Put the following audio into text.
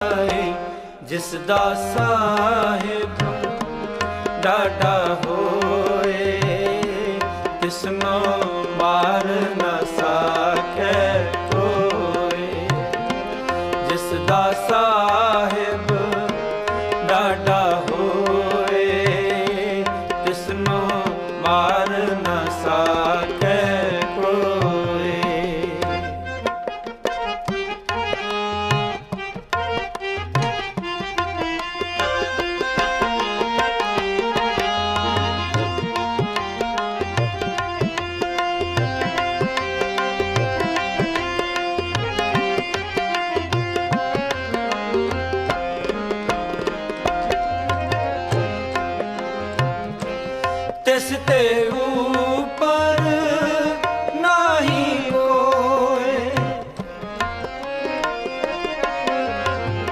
ਆਏ, ਜਿਸ ਦਾ ਸਾਹਿਬ ਡਾਡਾ ਹੋਏ, ਤਿਸ ਨੂੰ ਮਾਰ ਨਾ ਸਾਖੈ ਕੋਏ ਜਿਸ ਦਾ ਸਾਹਿਬ ਡਾਡਾ ਹੋਏ, ਤਿਸ ਨੂੰ ਮਾਰ ਨਾ ਸਾਖੈ ਤਿਸ ਤੇ ਉਪਰ